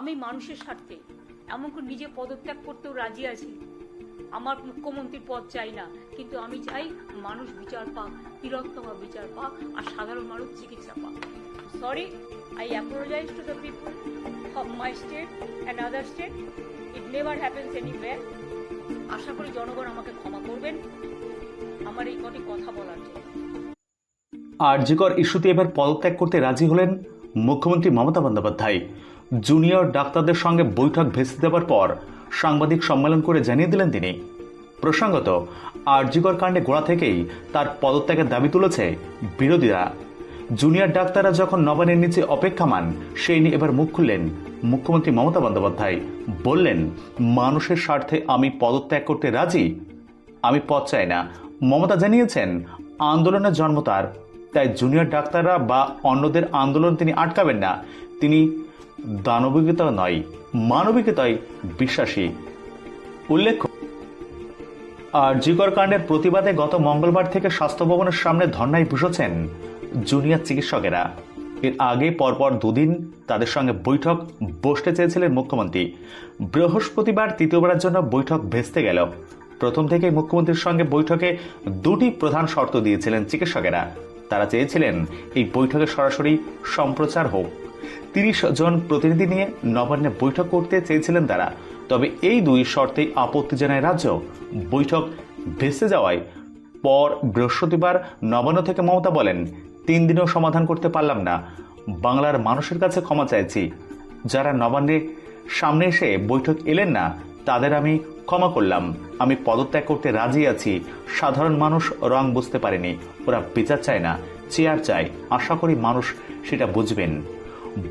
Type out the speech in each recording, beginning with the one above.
আমি মানুষের স্বার্থে। এমনকি নিজে পদত্যাগ করতেও রাজি আছি। আমার মুখ্যমন্ত্রীর পদ চাই না, কিন্তু আমি চাই মানুষ বিচার পাক, তিরোত্তমা বিচার পাক, আর সাধারণ মানুষ চিকিৎসা পাক। Sorry I apologise to the people of my state and other state it never happens anywhere আশা করি জনগণ আমাকে ক্ষমা করবেন। আমার এই কটি কথা বলার জন্য। আরজিকর ইস্যুতে এবার পদত্যাগ করতে রাজি হলেন মুখ্যমন্ত্রী মমতা বন্দ্যোপাধ্যায়। জুনিয়র ডাক্তারদের সঙ্গে বৈঠক ভেস্তে দেওয়ার পর সাংবাদিক সম্মেলন করে জানিয়ে দিলেন তিনি, প্রসঙ্গত, আরজিকর কাণ্ডে গোড়া থেকেই তার পদত্যাগের দাবি তুলেছে বিরোধীরা। জুনিয়র ডাক্তাররা যখন নবানের নিচে অপেক্ষামান, সেই নিয়ে এবার মুখ খুললেন মুখ্যমন্ত্রী মমতা বন্দ্যোপাধ্যায়। বললেন, মানুষের স্বার্থে আমি পদত্যাগ করতে রাজি? আমি পথ চাই না। মমতা জানিয়েছেন, আন্দোলনের জন্ম তার তাই জুনিয়র ডাক্তাররা বা অন্যদের আন্দোলন তিনি আটকাবেন না। তিনি দানবিকতা নয়, মানবিকতায় বিশ্বাসী। উল্লেখ্য, আর জিকর কাণ্ডের প্রতিবাদে গত মঙ্গলবার থেকে স্বাস্থ্য ভবনের সামনে ধর্নায় বসেছেন জুনিয়র চিকিৎসকেরা। এর আগে পরপর দুদিন তাদের সঙ্গে বৈঠক বসতে চেয়েছিলেন মুখ্যমন্ত্রী। বৃহস্পতিবার তৃতীয়বারের জন্য বৈঠক ভেস্তে গেল। প্রথম থেকে মুখ্যমন্ত্রীর সঙ্গে বৈঠকে দুটি প্রধান শর্ত দিয়েছিলেন চিকিৎসকেরা। তারা চেয়েছিলেন এই বৈঠকে সরাসরি সম্প্রচার হোক। তিরিশ জন প্রতিনিধি নিয়ে নবান্নে বৈঠক করতে চেয়েছিলেন তারা। তবে এই দুই শর্তেই আপত্তি জানায় রাজ্য। বৈঠক ভেসে যাওয়ায় পর বৃহস্পতিবার নবান্ন থেকে মমতা বলেন, তিন দিনেও সমাধান করতে পারলাম না। বাংলার মানুষের কাছে ক্ষমা চাইছি। যারা নবান্নে সামনে এসে বৈঠক এলেন না তাদের আমি ক্ষমা করলাম। আমি পদত্যাগ করতে রাজি আছি। সাধারণ মানুষ রং বুঝতে পারেনি। ওরা বিচার চায় না, চেয়ার চায়। আশা করি মানুষ সেটা বুঝবেন।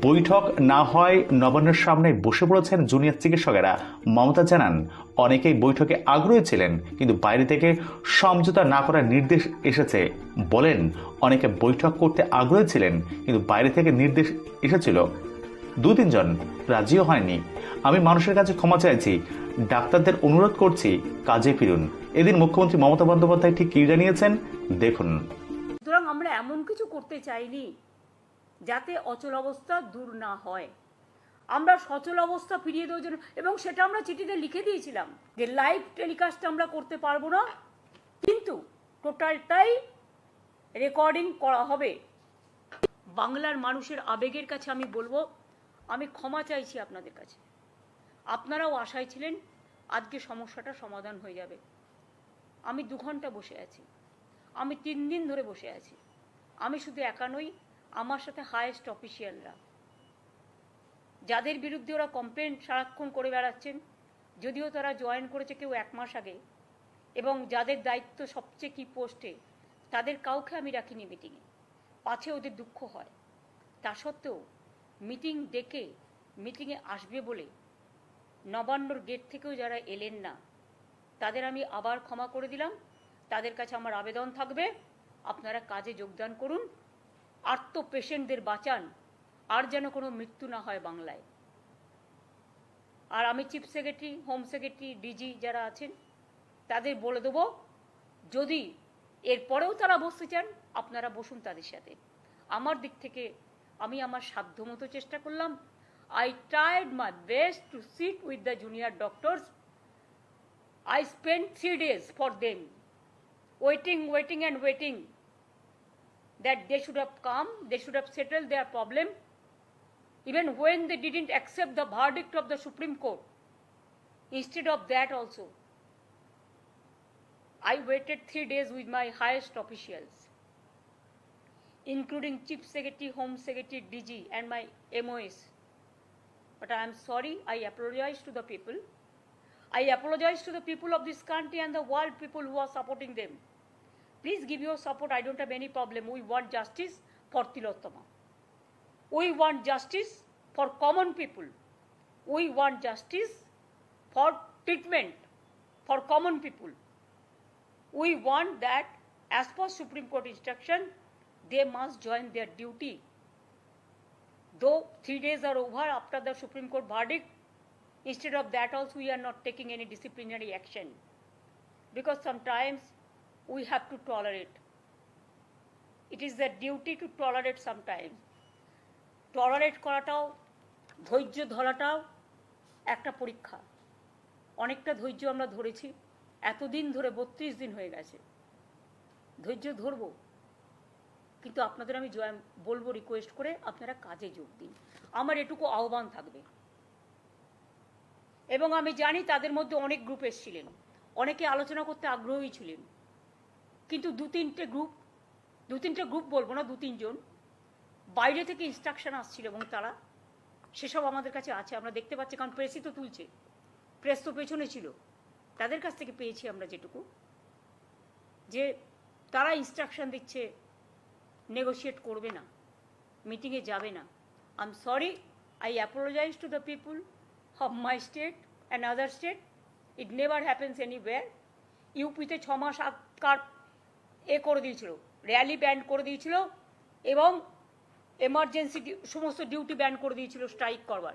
বৈঠক না হয় নবান্নের সামনে বসে পড়েছেন জুনিয়র চিকিৎসকেরা। মমতা জানান, অনেকেই বৈঠকে আগ্রহী ছিলেন, কিন্তু বাইরে থেকে সমঝোতা না করার নির্দেশ এসেছে। বলেন, অনেকে বৈঠক করতে আগ্রহী ছিলেন, কিন্তু বাইরে থেকে নির্দেশ এসেছিল। দু তিনজন রাজিও হয়নি। আমি মানুষের কাছে ক্ষমা চাইছি। ডাক্তারদের অনুরোধ করছি, কাজে ফিরুন। এদিন মুখ্যমন্ত্রী মমতা বন্দ্যোপাধ্যায় ঠিক কি জানিয়েছেন, দেখুন। সুতরাং আমরা এমন কিছু করতে চাইনি, যাতে অচল অবস্থা দূর না হয়। আমরা সচল অবস্থা ফিরিয়ে দেওয়ার জন্য, এবং সেটা আমরা চিঠিতে লিখে দিয়েছিলাম যে লাইভ টেলিকাস্ট আমরা করতে পারব না, কিন্তু টোটালটাই রেকর্ডিং করা হবে। বাংলার মানুষের আবেগের কাছে আমি বলব আমি ক্ষমা চাইছি আপনাদের কাছে। আপনারাও আশায় ছিলেন আজকে সমস্যাটা সমাধান হয়ে যাবে। আমি দু ঘণ্টা বসে আছি। আমি তিন দিন ধরে বসে আছি। আমি শুধু একা নই, আমার সাথে হায়েস্ট অফিসিয়ালরা যাদের বিরুদ্ধে ওরা কমপ্লেন সারাক্ষণ করে বেড়াচ্ছেন, যদিও তারা জয়েন করেছে কেউ এক মাস আগে, এবং যাদের দায়িত্ব সবচেয়ে কি পোস্টে তাদের কাউকে আমি রাখিনি মিটিংয়ে পাছে ওদের দুঃখ হয়। তা সত্ত্বেও মিটিং ডেকে, মিটিংয়ে আসবে বলে নবান্নর গেট থেকেও যারা এলেন না, তাদের আমি আবার ক্ষমা করে দিলাম। তাদের কাছে আমার আবেদন থাকবে। আপনারা কাজে যোগদান করুন। আর্ত পেশেন্টদের বাঁচান। আর যেন কোনো মৃত্যু না হয় বাংলায়। আর আমি chief secretary, home secretary, DG যারা আছেন, তাদের বলে দেবো, যদি এরপরেও তারা বসতে চান, আপনারা বসুন তাদের সাথে। আমার দিক থেকে আমি আমার সাধ্যমতো চেষ্টা করলাম I tried my best to sit with the junior doctors I spent three days for them, waiting, waiting, and waiting that they should have come, they should have settled their problem, even when they didn't accept the verdict of the Supreme Court. Instead of that, also, I waited three days with my highest officials, including Chief Secretary, Home Secretary, DG, and my MOS. But I am sorry, I apologize to the people. I apologize to the people of this country and the world people who are supporting them. Please give your support. I don't have any problem. We want justice for Tilottama. We want justice for common people. We want justice for treatment for common people. We want that, as per Supreme Court instruction, they must join their duty. Though three days are over after the Supreme Court verdict, Instead of that, also, we are not taking any disciplinary action because sometimes we have to tolerate. It is the duty to tolerate sometimes. Tolerate করাটাও ধৈর্য ধরাটাও একটা পরীক্ষা অনেকটা ধৈর্য আমরা ধরেছি এতদিন ধরে বত্রিশ দিন হয়ে গেছে ধৈর্য ধরবো কিন্তু আপনাদের আমি জয় বলব রিকোয়েস্ট করে আপনারা কাজে যোগ দিন। আমার এটুকু আহ্বান থাকবে। এবং আমি জানি তাদের মধ্যে অনেক গ্রুপ এসেছিলেন। অনেকে আলোচনা করতে আগ্রহী ছিলেন। কিন্তু দু তিনটে গ্রুপ দু তিনটে গ্রুপ বলব না, দু তিনজন। বাইরে থেকে ইনস্ট্রাকশন আসছিল এবং তারা সেসব আমাদের কাছে আছে। আমরা দেখতে পাচ্ছি, কারণ প্রেসই তো তুলছে। প্রেস তো পেছনে ছিল। তাদের কাছ থেকে পেয়েছি আমরা যেটুকু। যে তারা ইনস্ট্রাকশন দিচ্ছে নেগোশিয়েট করবে না মিটিংয়ে যাবে না। I sorry I apologise to the people of my state and other state it never happens anywhere ইউপিতে ছ মাস কার এ করে দিয়েছিল র্যালি ব্যান্ড করে দিয়েছিল এবং এমার্জেন্সি সমস্ত ডিউটি ব্যান্ড করে দিয়েছিল স্ট্রাইক করবার।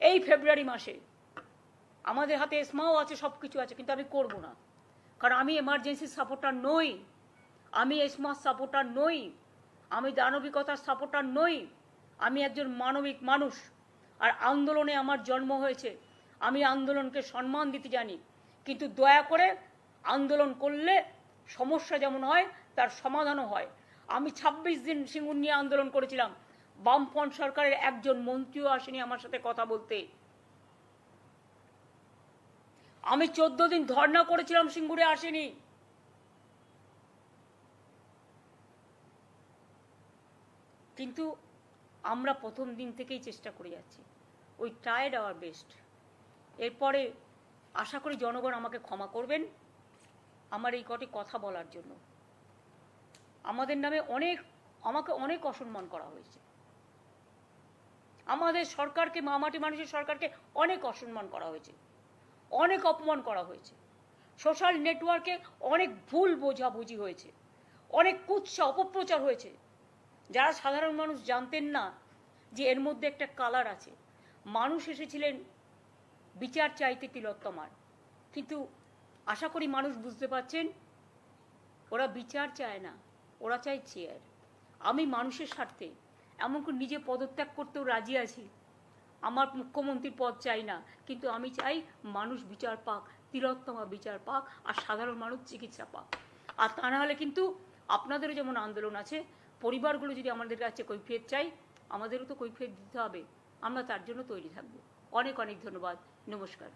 এই ফেব্রুয়ারি মাসে আমাদের হাতে এসমাও আছে সব কিছু আছে, কিন্তু আমি করব না। কারণ আমি এমার্জেন্সি সাপোর্টার নই। আমি এসমার সাপোর্টার নই। আমি দানবিকতার সাপোর্টার নই। আমি একজন মানবিক মানুষ। আর আন্দোলনে আমার জন্ম হয়েছে। আমি আন্দোলনকে সম্মান দিতে জানি। কিন্তু দয়া করে আন্দোলন করলে সমস্যা যেমন হয়, তার সমাধানও হয়। আমি ছাব্বিশ দিন সিঙ্গুর নিয়ে আন্দোলন করেছিলাম। বামফ্রন্ট সরকারের একজন মন্ত্রীও আসেনি আমার সাথে কথা বলতে। আমি চোদ্দ দিন ধর্ণা করেছিলাম সিঙ্গুরে আসেনি। কিন্তু আমরা প্রথম দিন থেকেই চেষ্টা করে যাচ্ছি। ওই ট্রায়েড আওয়ার বেস্ট এরপরে আশা করি জনগণ আমাকে ক্ষমা করবেন আমার এই কটি কথা বলার জন্য। আমাদের নামে অনেক, আমাকে অনেক অসম্মান করা হয়েছে। আমাদের সরকারকে মামাটি মানুষের সরকারকে অনেক অসম্মান করা হয়েছে। অনেক অপমান করা হয়েছে। সোশ্যাল নেটওয়ার্কে অনেক ভুল বোঝাবুঝি হয়েছে। অনেক কুৎসা, অপপ্রচার হয়েছে। যারা সাধারণ মানুষ জানতেন না যে এর মধ্যে একটা কালার আছে। মানুষ এসেছিলেন বিচার চাইতে তিলোত্তমার। কিন্তু আশা করি মানুষ বুঝতে পারছেন, ওরা বিচার চায় না, ওরা চায় চেয়ার আমি মানুষের স্বার্থে এমনকি নিজে পদত্যাগ করতেও রাজি আছি। আমার মুখ্যমন্ত্রীর পদ চাই না, কিন্তু আমি চাই মানুষ বিচার পাক, তিলোত্তমা বিচার পাক, আর সাধারণ মানুষ চিকিৎসা পাক। আর তা না হলে কিন্তু আপনাদেরও যেমন আন্দোলন আছে পরিবারগুলো যদি আমাদের কাছে কৈফিয়ত চাই, আমাদেরও তো কৈফিয়ত দিতে হবে। আমরা তার জন্য তৈরি থাকব। অনেক অনেক ধন্যবাদ। নমস্কার।